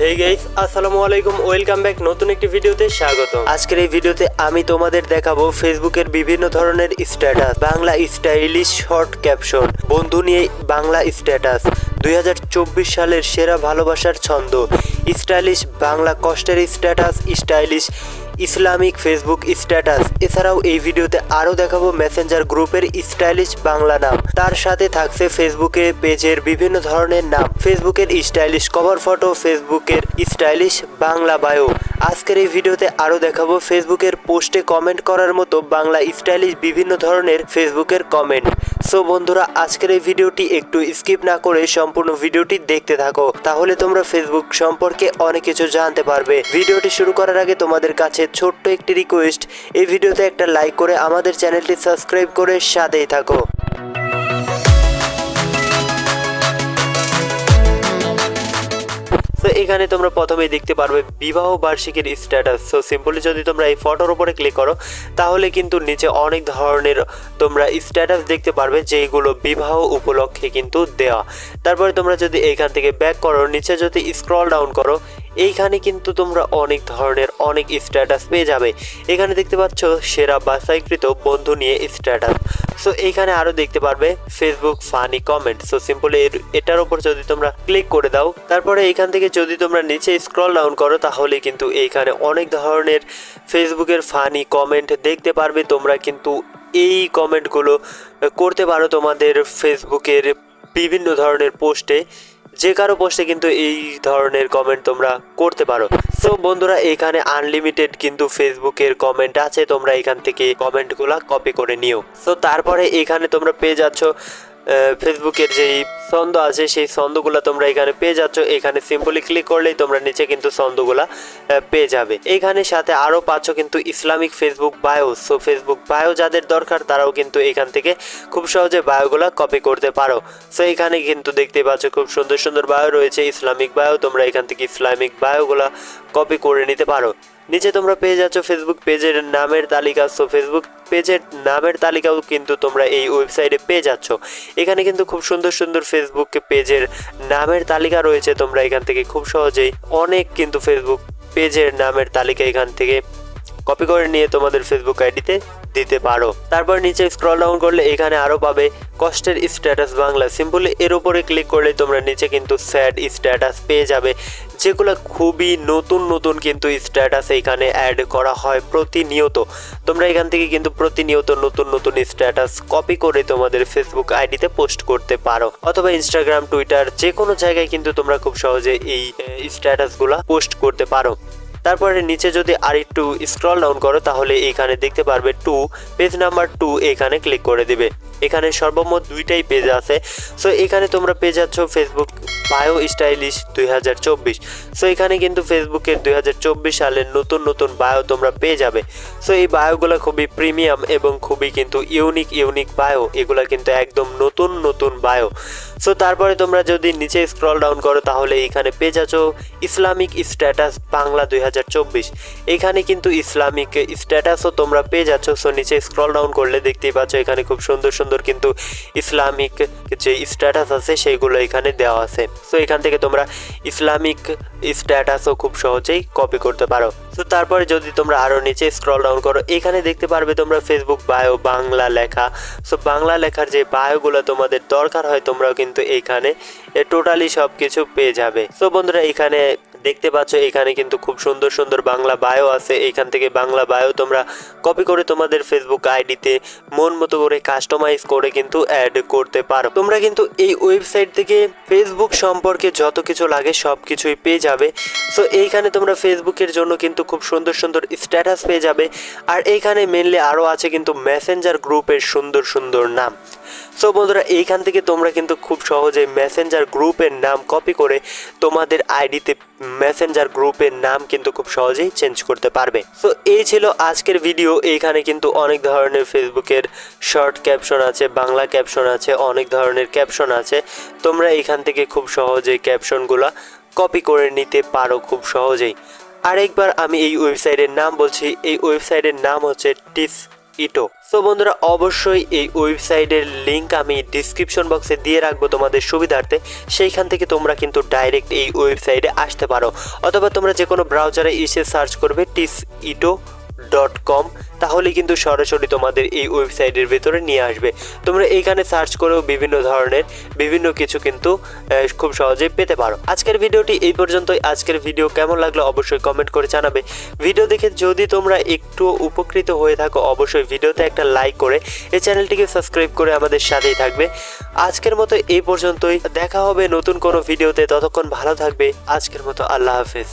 এই গাইস আসসালামু আলাইকুম ওয়েলকাম ব্যাক নতুন একটি ভিডিওতে স্বাগত আজকের এই ভিডিওতে আমি তোমাদের দেখাবো ফেসবুকের বিভিন্ন ধরনের status Bangla stylish short caption বন্ধু নিয়ে বাংলা স্ট্যাটাস দুই হাজার চব্বিশ সালের সেরা ভালোবাসার ছন্দ স্টাইলিশ বাংলা কষ্টের status stylish Islamic Facebook status. এছাড়াও এই ভিডিওতে আরও দেখাবো মেসেঞ্জার গ্রুপের স্টাইলিশ বাংলা নাম। তার সাথে থাকছে ফেসবুকে পেজের বিভিন্ন ধরনের নাম। ফেসবুকের স্টাইলিশ কভার ফটো, ফেসবুকের স্টাইলিশ বাংলা বায়ো। আজকের এই ভিডিওতে আরও দেখাবো ফেসবুকের পোস্টে কমেন্ট করার মতো বাংলা স্টাইলিশ বিভিন্ন ধরনের ফেসবুকের কমেন্ট। সো বন্ধুরা, আজকের এই ভিডিওটি একটু স্কিপ না করে সম্পূর্ণ ভিডিওটি দেখতে থাকো। তাহলে তোমরা ফেসবুক সম্পর্কে অনেক কিছু জানতে পারবে। ভিডিওটি শুরু করার আগে তোমাদের কাছে ছোট্ট একটি রিকোয়েস্ট এই ভিডিওতে একটা লাইক করে আমাদের চ্যানেলটি সাবস্ক্রাইব করে সাথেই থাকো। এখানে তোমরা প্রথমেই দেখতে পারবে বিবাহ বার্ষিকীর স্ট্যাটাস সো সিম্পলি যদি তোমরা এই ফটোর উপরে ক্লিক করো, তাহলে কিন্তু নিচে অনেক ধরনের তোমরা স্ট্যাটাস দেখতে পারবে যেগুলো বিবাহ উপলক্ষে কিন্তু দেওয়া তারপরে তোমরা যদি এইখান থেকে ব্যাক করো, নিচে যদি স্ক্রল ডাউন করো, এইখানে কিন্তু তোমরা অনেক ধরনের অনেক স্ট্যাটাস পেয়ে যাবে। এখানে দেখতে পাচ্ছ সেরা বাছাইকৃত বন্ধু নিয়ে স্ট্যাটাস সো এইখানে আরও দেখতে পারবে Facebook funny comment so simply এটার উপর যদি তোমরা ক্লিক করে দাও, তারপরে এখান থেকে যদি তোমরা নিচে স্ক্রল ডাউন করো, তাহলে কিন্তু এইখানে অনেক ধরনের ফেসবুকের ফানি কমেন্ট দেখতে পারবে। তোমরা কিন্তু এই কমেন্টগুলো করতে পারো তোমাদের ফেসবুকের বিভিন্ন ধরনের পোস্টে যে কারও পোস্টে কিন্তু এই ধরনের কমেন্ট তোমরা করতে পারো। সো বন্ধুরা, এখানে আনলিমিটেড কিন্তু ফেসবুকের কমেন্ট আছে। তোমরা এখান থেকে কমেন্টগুলো কপি করে নিও। সো তারপরে এখানে তোমরা পেয়ে যাচ্ছ ফেসবুকের যেই ছন্দ আছে, সেই ছন্দগুলো তোমরা এখানে পেয়ে যাচ্ছ। এখানে সিম্পলি ক্লিক করলেই তোমরা নিচে কিন্তু ছন্দগুলা পেয়ে যাবে। এখানে সাথে আরও পাচ্ছ কিন্তু Islamic Facebook bio so Facebook bio যাদের দরকার, তারাও কিন্তু এখান থেকে খুব সহজে বায়োগুলা কপি করতে পারো। সো এখানে কিন্তু দেখতে পাচ্ছ খুব সুন্দর সুন্দর বায়ো রয়েছে, ইসলামিক বায়ো তোমরা এখান থেকে ইসলামিক বায়োগুলা কপি করে নিতে পারো। নিচে তোমরা পেয়ে যাচ্ছ ফেসবুক পেজের নামের তালিকা। সো ফেসবুক পেজের নামের তালিকাও কিন্তু তোমরা এই ওয়েবসাইটে পেয়ে যাচ্ছ। এখানে কিন্তু খুব সুন্দর সুন্দর ফেসবুক পেজের নামের তালিকা রয়েছে, তোমরা এখান থেকে খুব সহজেই অনেক কিন্তু ফেসবুক পেজের নামের তালিকা এখান থেকে কপি করে নিয়ে তোমাদের ফেসবুক আইডিতে দিতে পারো। তারপর নিচে স্ক্রল ডাউন করলে এখানে আরও পাবে কষ্টের স্ট্যাটাস বাংলা। সিম্পলি এর উপরে ক্লিক করলে তোমরা নিচে কিন্তু স্যাড স্ট্যাটাস পেয়ে যাবে। যেগুলো খুবই নতুন নতুন কিন্তু স্ট্যাটাস এখানে অ্যাড করা হয় প্রতিনিয়ত। তোমরা এখান থেকে কিন্তু প্রতিনিয়ত নতুন নতুন স্ট্যাটাস কপি করে তোমাদের ফেসবুক আইডিতে পোস্ট করতে পারো। অথবা ইনস্টাগ্রাম টুইটার যে কোনো জায়গায় কিন্তু তোমরা খুব সহজে এই স্ট্যাটাসগুলো পোস্ট করতে পারো। তারপরে নিচে যদি আর একটু স্ক্রল ডাউন করো, তাহলে এখানে দেখতে পারবে টু পেজ নাম্বার টু এখানে ক্লিক করে দিবে। এখানে সর্বমোট দুইটাই পেজ আছে। সো এখানে তোমরা পেয়ে যাচ্ছ ফেসবুক বায়ো স্টাইলিশ দুই হাজার চব্বিশ। সো এখানে কিন্তু ফেসবুকের দুই হাজার চব্বিশ সালের নতুন নতুন বায়ো তোমরা পেয়ে যাবে। সো এই বায়োগুলো খুবই প্রিমিয়াম এবং খুবই কিন্তু ইউনিক ইউনিক বায়ো এগুলো কিন্তু একদম নতুন নতুন বায়ো সো তারপরে তোমরা যদি নিচে স্ক্রল ডাউন করো, তাহলে এখানে পেয়ে যাচ্ছ ইসলামিক স্ট্যাটাস বাংলা দুই হাজার চব্বিশ। এখানে কিন্তু ইসলামিক স্ট্যাটাসও তোমরা পেয়ে যাচ্ছ। সো নিচে স্ক্রল ডাউন করলে দেখতেই পাচ্ছ, এখানে খুব সুন্দর সুন্দর কিন্তু ইসলামিক যে স্ট্যাটাস আছে সেইগুলো এখানে দেওয়া আছে। সো এখান থেকে তোমরা ইসলামিক স্ট্যাটাসও খুব সহজেই কপি করতে পারো। তো তারপরে যদি তোমরা আরও নিচে স্ক্রল ডাউন করো, এখানে দেখতে পারবে তোমরা ফেসবুক বায়ো বাংলা লেখা। সো বাংলা লেখার যে বায়োগুলো তোমাদের দরকার হয়, তোমরাও কিন্তু এইখানে টোটালি সব কিছু পেয়ে যাবে। সো বন্ধুরা, এখানে দেখতে পাচ্ছ, এখানে কিন্তু খুব সুন্দর সুন্দর বাংলা বায়ো আছে। এখান থেকে বাংলা বায়ো তোমরা কপি করে তোমাদের ফেসবুক আইডিতে মন মতো করে কাস্টমাইজ করে কিন্তু অ্যাড করতে পারো। তোমরা কিন্তু এই ওয়েবসাইট থেকে ফেসবুক সম্পর্কে যত কিছু লাগে সব কিছুই পেয়ে যাবে। সো এইখানে তোমরা ফেসবুকের জন্য কিন্তু খুব সুন্দর সুন্দর স্ট্যাটাস পেয়ে যাবে। আর এইখানে মেনলি আরও আছে কিন্তু মেসেঞ্জার গ্রুপের সুন্দর সুন্দর নাম। সো বন্ধুরা, এইখান থেকে তোমরা কিন্তু খুব সহজে মেসেঞ্জার গ্রুপের নাম কপি করে তোমাদের আইডিতে মেসেঞ্জার গ্রুপের নাম কিন্তু খুব সহজেই চেঞ্জ করতে পারবে। সো এই ছিল আজকের ভিডিও এইখানে কিন্তু অনেক ধরনের ফেসবুকের শর্ট ক্যাপশন আছে, বাংলা ক্যাপশন আছে, অনেক ধরনের ক্যাপশন আছে। তোমরা এইখান থেকে খুব সহজেই ক্যাপশনগুলো কপি করে নিতে পারো খুব সহজেই। আরেকবার আমি এই ওয়েবসাইটের নাম বলছি। এই ওয়েবসাইটের নাম হচ্ছে টিস ইটো। সো বন্ধুরা, অবশ্যই এই ওয়েবসাইটের লিঙ্ক আমি ডিসক্রিপশন বক্সে দিয়ে রাখব তোমাদের সুবিধার্থে। সেইখান থেকে তোমরা কিন্তু ডাইরেক্ট এই ওয়েবসাইটে আসতে পারো। অথবা তোমরা যে কোনো ব্রাউজারে এসে সার্চ করবে টিস ইটো। ডট কম তাহলে কিন্তু সরাসরি তোমাদের এই ওয়েবসাইটের ভেতরে নিয়ে আসবে। তোমরা এইখানে সার্চ করেও বিভিন্ন ধরনের, বিভিন্ন কিছু কিন্তু খুব সহজেই পেতে পারো। আজকের ভিডিওটি এই পর্যন্তই। আজকের ভিডিও কেমন লাগল অবশ্যই কমেন্ট করে জানাবে। ভিডিও দেখে যদি তোমরা একটু উপকৃত হয়ে থাকো, অবশ্যই ভিডিওতে একটা লাইক করে এই চ্যানেলটিকে সাবস্ক্রাইব করে আমাদের সাথেই থাকবে। আজকের মতো এই পর্যন্তই। দেখা হবে নতুন কোনো ভিডিওতে। ততক্ষণ ভালো থাকবে। আজকের মতো আল্লাহ হাফেজ।